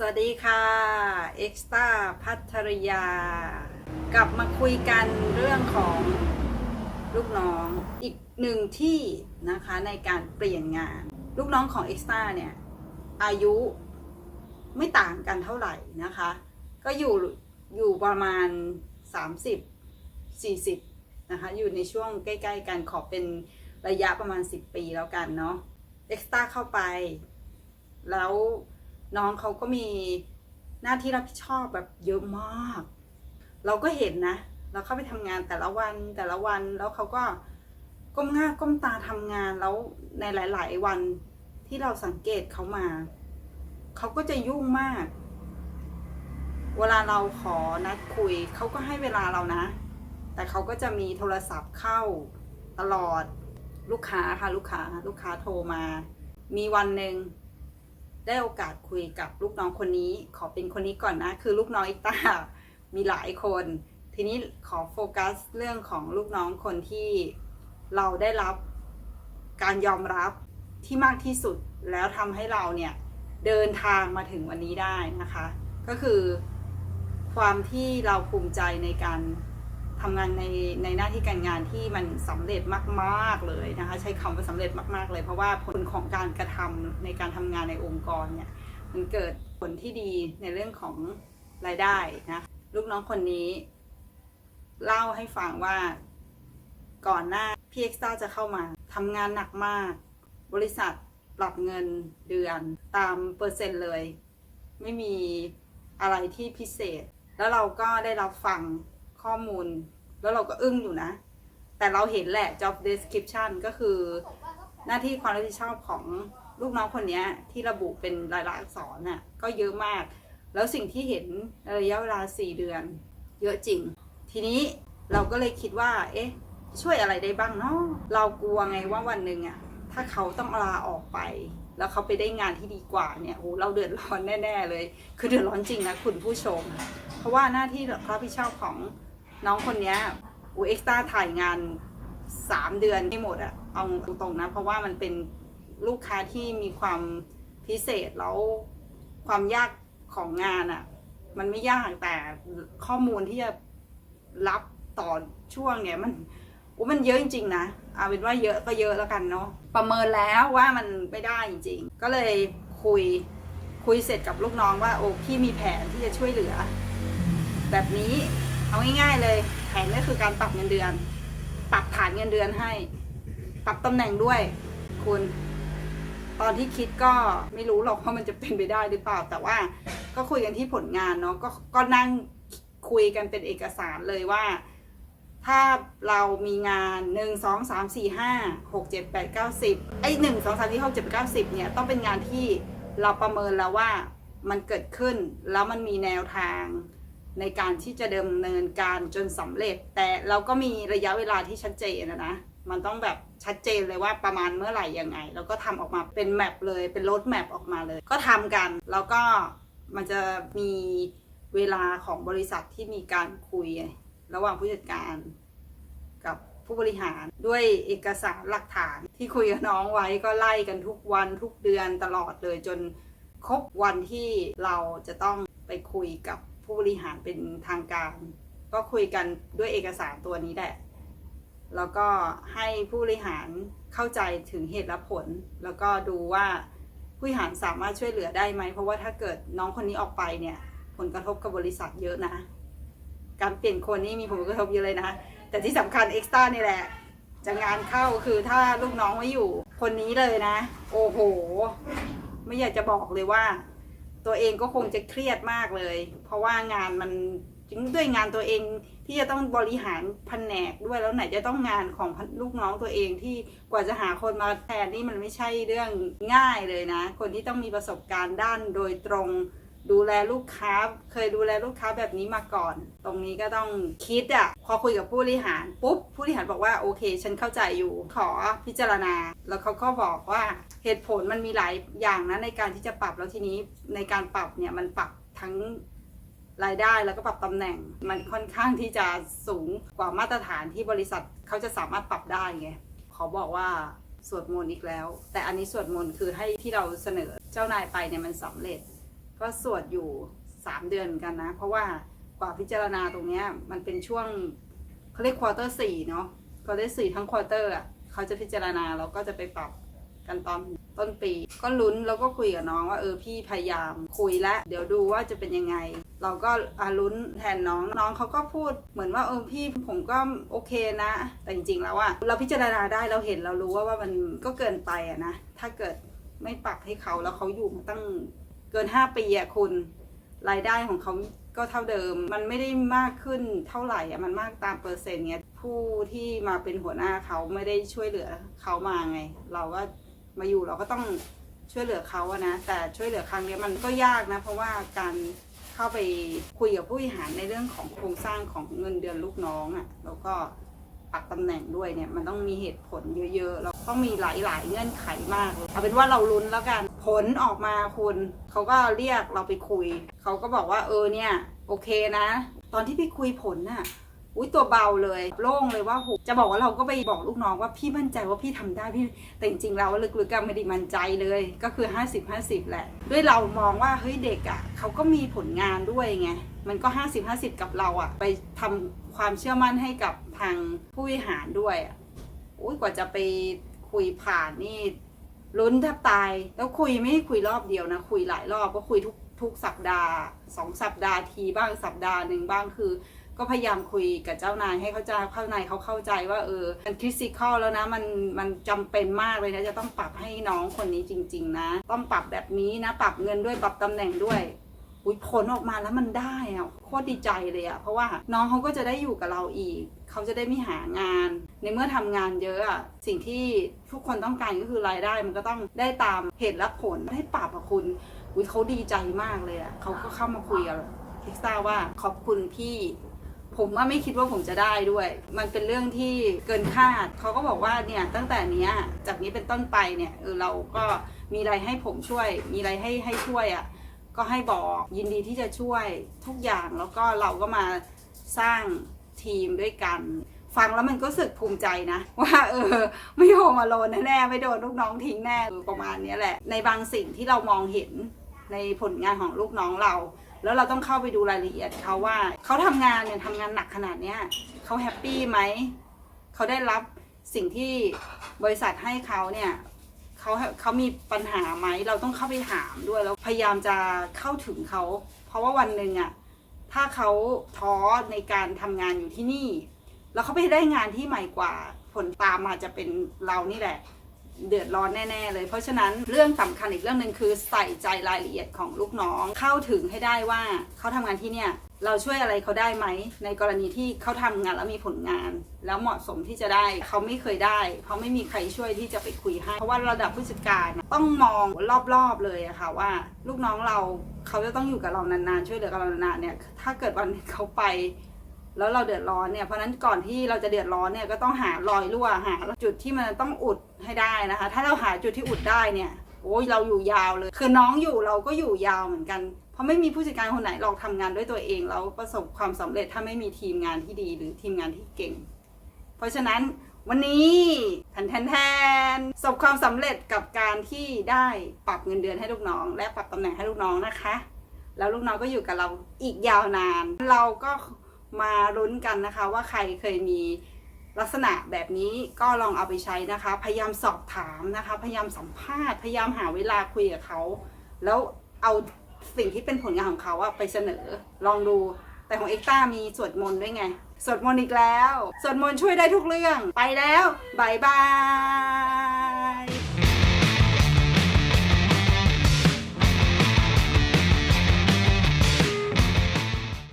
สวัสดีค่ะ เอ็กซ์ต้าพัทรยา กลับมาคุยกันเรื่องของลูกน้องอีกหนึ่งที่นะคะในการเปลี่ยนงาน ลูกน้องของเอ็กซ์ต้าเนี่ย อายุไม่ต่างกันเท่าไหร่นะคะ ก็อยู่อยู่ประมาณ 30 40นะคะอยู่ในช่วงใกล้ๆกันขอเป็นระยะประมาณ 10 ปีแล้วกันเนาะเอ็กซ์ต้าเข้าไปแล้ว น้องเขาก็มีหน้าที่รับผิดชอบแบบเยอะมาก เราก็เห็นนะ เราเข้าไปทำงานแต่ละวันแต่ละวันแล้วเขาก็ก้มหน้าก้มตาทำงานแล้วในหลาย ๆ วันที่เราสังเกตเขามา เขาก็จะยุ่งมาก เวลาเราขอนัดคุย เขาก็ให้เวลาเรานะ แต่เขาก็จะมีโทรศัพท์เข้าตลอดลูกค้าค่ะลูกค้า ลูกค้าโทรมา มีวันหนึ่ง ได้โอกาสคุยกับลูกน้องคนนี้ ขอเป็นคนนี้ก่อนนะ คือลูกน้องอิตามีหลายคน ทีนี้ขอโฟกัสเรื่องของลูกน้องคนที่เราได้รับการยอมรับที่มากที่สุดแล้วทำให้เราเนี่ยเดินทางมาถึงวันนี้ได้นะคะ ก็คือความที่เราภูมิใจในการ ทำงานในในหน้าที่การงานที่มันสำเร็จมาก ๆเลยนะคะ ใช้คำว่าสำเร็จมาก ๆ เลย เพราะว่าผลของการกระทำในการทำงานในองค์กรเนี่ยมันเกิดผลที่ดีในเรื่องของรายได้นะลูกน้องคนนี้ เล่าให้ฟังว่าก่อนหน้าพี่เอ็กซ์ต้าจะเข้ามาทำงานหนักมาก บริษัทปรับเงินเดือนตามเปอร์เซ็นต์เลย ไม่มีอะไรที่พิเศษ แล้วเราก็ได้รับฟัง ข้อมูล แล้วเราก็อึ้งอยู่นะ แต่เราเห็นแหละ job description ก็คือหน้าที่ความรับผิดชอบของลูกน้องคนนี้ที่ระบุเป็นรายลักษณ์อักษรน่ะก็เยอะมาก แล้วสิ่งที่เห็นในระยะเวลา 4 เดือน เยอะจริง ทีนี้เราก็เลยคิดว่า เอ๊ะ ช่วยอะไรได้บ้างเนาะเรากลัวไงว่าวันหนึ่งอะถ้าเขาต้องลาออกไป แล้วเขาไปได้งานที่ดีกว่าเนี่ยโอ้เราเดือดร้อนแน่ ๆ เลย คือเดือดร้อนจริงนะคุณผู้ชม เพราะว่าหน้าที่รับผิดชอบของ น้องคนเนี้ยอูเอ็กซ์ต้าถ่ายงาน3เดือนไม่หมดอะเอาตรงๆนะ เพราะว่ามันเป็นลูกค้าที่มีความพิเศษแล้วความยากของงานอะมันไม่ยากแต่ข้อมูลที่จะรับต่อช่วงเนี่ยมันโอ้มันเยอะจริงๆนะเอาเป็นว่าเยอะก็เยอะแล้วกันเนาะประเมินแล้วว่ามันไม่ได้จริง ๆ ก็เลยคุยคุยเสร็จกับลูกน้องว่าโอ้พี่มีแผนที่จะช่วยเหลือ แบบนี้ เอาง่ายๆเลยแผนก็คือการปรับเงินเดือน ปรับฐานเงินเดือนให้ ปรับตำแหน่งด้วย คุณ ตอนที่คิดก็ไม่รู้หรอกว่ามันจะเป็นไปได้หรือเปล่า แต่ว่าก็คุยกันที่ผลงานเนาะก็ก็นั่งคุยกันเป็นเอกสารเลยว่า ถ้าเรามีงานหนึ่งสองสามสี่ห้าหกเจ็ดแปดเก้าสิบไอ้หนึ่งสองสามสี่หกเจ็ดแปดเก้าสิบเนี่ยต้องเป็นงานที่เราประเมินแล้วว่ามันเกิดขึ้นแล้วมันมีแนวทาง ในการที่จะดำเนินการจนสำเร็จ แต่เราก็มีระยะเวลาที่ชัดเจนนะนะมันต้องแบบชัดเจนเลยว่าประมาณเมื่อไหร่ยังไง แล้วก็ทำออกมาเป็นแมปเลยเป็นรถแมปออกมาเลย ก็ทำกัน แล้วก็มันจะมีเวลาของบริษัทที่มีการคุย ระหว่างผู้จัดการกับผู้บริหารด้วยเอกสารหลักฐานที่คุยกับน้องไว้ก็ไล่กันทุกวันทุกเดือนตลอดเลยจนครบวันที่เราจะต้องไปคุยกับ ผู้บริหารเป็นทางการ ก็คุยกันด้วยเอกสารตัวนี้แหละ แล้วก็ให้ผู้บริหารเข้าใจถึงเหตุและผล แล้วก็ดูว่าผู้บริหารสามารถช่วยเหลือได้ไหม เพราะว่าถ้าเกิดน้องคนนี้ออกไปเนี่ย ผลกระทบกับบริษัทเยอะนะ การเปลี่ยนคนนี่มีผลกระทบเยอะเลยนะ แต่ที่สำคัญเอ็กซ์ต้านี่แหละจะงานเข้าคือถ้าลูกน้องไม่อยู่ คนนี้เลยนะ โอ้โห ไม่อยากจะบอกเลยว่า ตัวเองก็คงจะเครียดมากเลย เพราะว่างานมันจึงด้วยงานตัวเองที่จะต้องบริหารแผนกด้วยแล้วไหนจะต้องงานของลูกน้องตัวเองที่กว่าจะหาคนมาแทนนี่มันไม่ใช่เรื่องง่ายเลยนะ คนที่ต้องมีประสบการณ์ด้านโดยตรง ดูแลลูกค้า เคยดูแลลูกค้าแบบนี้มาก่อน ตรงนี้ก็ต้องคิดอะ่ะ พอคุยกับผู้บริหารปุ๊บ ผู้บริหารบอกว่าโอเค ฉันเข้าใจอยู่ ขอพิจารณา แล้วเขาก็บอกว่าเหตุผลมันมีหลายอย่างนะในการที่จะปรับแล้วทีนี้ในการปรับเนี่ยมันปรับทั้งรายได้แล้วก็ปรับตำแหน่ง มันค่อนข้างที่จะสูงกว่ามาตรฐานที่บริษัทเขาจะสามารถปรับได้ไงขอบอกว่าสวดมนต์อีกแล้ว แต่อันนี้สวดมนต์คือให้ที่เราเสนอเจ้านายไปเนี่ยมันสำเร็จ ก็สวดอยู่3เดือนเหมือนกันนะ เพราะว่ากว่าพิจารณาตรงเนี้ยมันเป็นช่วงเขาเรียกควอเตอร์สี่เนาะควอเตอร์สี่ทั้งควอเตอร์อะเขาจะพิจารณาแล้วก็จะไปปรับกันตอนต้นปี ก็ลุ้นแล้วก็คุยกับน้องว่าเออพี่พยายามคุยแล้วเดี๋ยวดูว่าจะเป็นยังไง เราก็อาลุ้นแทนน้องน้องเขาก็พูดเหมือนว่าเออพี่ผมก็โอเคนะ แต่จริงๆแล้วอะเราพิจารณาได้เราเห็นเรารู้ว่าว่ามันก็เกินไปอะนะถ้าเกิดไม่ปรับให้เขาแล้วเขาอยู่มาตั้ง เกิน 5 ปีอะคุณรายได้ของเขาก็เท่าเดิม มันไม่ได้มากขึ้นเท่าไหร่อะมันมากตามเปอร์เซ็นต์เงี้ยผู้ที่มาเป็นหัวหน้าเขาไม่ได้ช่วยเหลือเขามาไง เราก็มาอยู่เราก็ต้องช่วยเหลือเขาอะนะ แต่ช่วยเหลือครั้งนี้มันก็ยากนะ เพราะว่าการเข้าไปคุยกับผู้บริหารในเรื่องของโครงสร้างของเงินเดือนลูกน้องอะแล้วก็ปรับตำแหน่งด้วยเนี่ยมันต้องมีเหตุผลเยอะๆแล้ว ต้องมีหลายๆเงื่อนไขมากเลยเอาเป็นว่าเราลุ้นแล้วกัน ผลออกมาคุณเขาก็เรียกเราไปคุย เขาก็บอกว่าเออเนี่ย โอเคนะ ตอนที่พี่คุยผลน่ะอุ้ยตัวเบาเลยโล่งเลยว่าโหจะบอกว่าเราก็ไปบอกลูกน้องว่าพี่มั่นใจว่าพี่ทำได้พี่แต่จริงๆแล้วลึกๆก็ไม่ได้มั่นใจเลย ก็คือ 50 50 แหละ ด้วยเรามองว่าเฮ้ยเด็กอะ่ะเขาก็มีผลงานด้วยไงมันก็ 50 50 กับเราอะ่ะ ไปทำความเชื่อมั่นให้กับทางผู้บริหารด้วยอะ่ะอุ้ยกว่าจะไป คุยผ่านนี่ลุ้นแทบตาย แล้วคุยไม่ได้คุยรอบเดียวนะ คุยหลายรอบก็คุยทุกทุกสัปดาห์สองสัปดาห์ทีบ้างสัปดาห์หนึ่งบ้างคือ ก็พยายามคุยกับเจ้านายให้เขาใจเข้านายเขาเข้าใจว่าเออมันคริสิคอลแล้วนะมันมันจำเป็นมากเลยนะจะต้องปรับให้น้องคนนี้จริง ๆ นะ ต้องปรับแบบนี้นะ ปรับเงินด้วยปรับตำแหน่งด้วย อุยผลออกมาแล้วมันได้อะโคตรดีใจเลยอะเพราะว่าน้องเขาก็จะได้อยู่กับเราอีก เขาจะได้ไม่หางาน ในเมื่อทำงานเยอะอะสิ่งที่ทุกคนต้องการก็คือรายได้มันก็ต้องได้ตามเหตุและผลให้ปรับคุณอุยเขาดีใจมากเลยอะเขาก็เข้ามาคุยกับพิกซ่าว่าขอบคุณพี่ผมว่าไม่คิดว่าผมจะได้ด้วย มันเป็นเรื่องที่เกินคาด เขาก็บอกว่าเนี่ยตั้งแต่เนี้ยจากนี้เป็นต้นไปเนี่ยเออเราก็มีอะไรให้ผมช่วย มีอะไรให้ให้ช่วยอะ่ะ ก็ให้บอกยินดีที่จะช่วยทุกอย่างแล้วก็เราก็มาสร้างทีมด้วยกัน ฟังแล้วมันก็รู้สึกภูมิใจนะ ว่าเออ ไม่โฮมาโลนแน่ๆไม่โดนลูกน้องทิ้งแน่ประมาณนี้แหละ ในบางสิ่งที่เรามองเห็นในผลงานของลูกน้องเรา แล้วเราต้องเข้าไปดูรายละเอียดเขาว่าเขาทำงานเนี่ยทำงานหนักขนาดเนี้ยเขาแฮปปี้ไหมเขาได้รับสิ่งที่บริษัทให้เขาเนี่ย เขาเขามีปัญหาไหมเราต้องเข้าไปถามด้วยแล้วพยายามจะเข้าถึงเขา เพราะว่าวันหนึ่งอะถ้าเขาท้อในการทำงานอยู่ที่นี่ แล้วเขาไปได้งานที่ใหม่กว่าผลตามมาจะเป็นเรานี่แหละ เดือดร้อนแน่ๆเลย เพราะฉะนั้นเรื่องสำคัญอีกเรื่องหนึ่งคือใส่ใจรายละเอียดของลูกน้องเข้าถึงให้ได้ว่าเขาทำงานที่เนี่ย เราช่วยอะไรเขาได้ไหม ในกรณีที่เขาทำงานแล้วมีผลงาน แล้วเหมาะสมที่จะได้เขาไม่เคยได้ เพราะไม่มีใครช่วยที่จะไปคุยให้ เพราะว่าระดับผู้จัดการน่ะต้องมองรอบๆเลยอะค่ะว่า ลูกน้องเราเขาจะต้องอยู่กับเรานานๆช่วยเหลือกับเรานานๆเนี่ยถ้าเกิดวันเขาไป แล้วเราเดือดร้อนเนี่ยเพราะฉะนั้นก่อนที่เราจะเดือดร้อนเนี่ยก็ต้องหารอยรั่วหาจุดที่มันต้องอุดให้ได้นะคะ ถ้าเราหาจุดที่อุดได้เนี่ยโอ้ยเราอยู่ยาวเลย คือน้องอยู่เราก็อยู่ยาวเหมือนกัน ราะไม่มีผู้จัดการคนไหนลองทำงานด้วยตัวเองแล้วประสบความสำเร็จถ้าไม่มีทีมงานที่ดีหรือทีมงานที่เก่ง เพราะฉะนั้นวันนี้แทนแทนแทนประสบความสำเร็จกับการที่ได้ปรับเงินเดือนให้ลูกน้อง และปรับตำแหน่งให้ลูกน้องนะคะ แล้วลูกน้องก็อยู่กับเราอีกยาวนาน เราก็มาลุ้นกันนะคะ ว่าใครเคยมีลักษณะแบบนี้ก็ลองเอาไปใช้นะคะ พยายามสอบถามนะคะ พยายามสัมภาษณ์ พยายามหาเวลาคุยกับเขา แล้วเอา สิ่งที่เป็นผลงานของเขาอะไปเสนอลองดู แต่ของเอ็กต้ามีสวดมนต์ด้วยไง สวดมนต์อีกแล้ว สวดมนต์ช่วยได้ทุกเรื่อง ไปแล้วบายบาย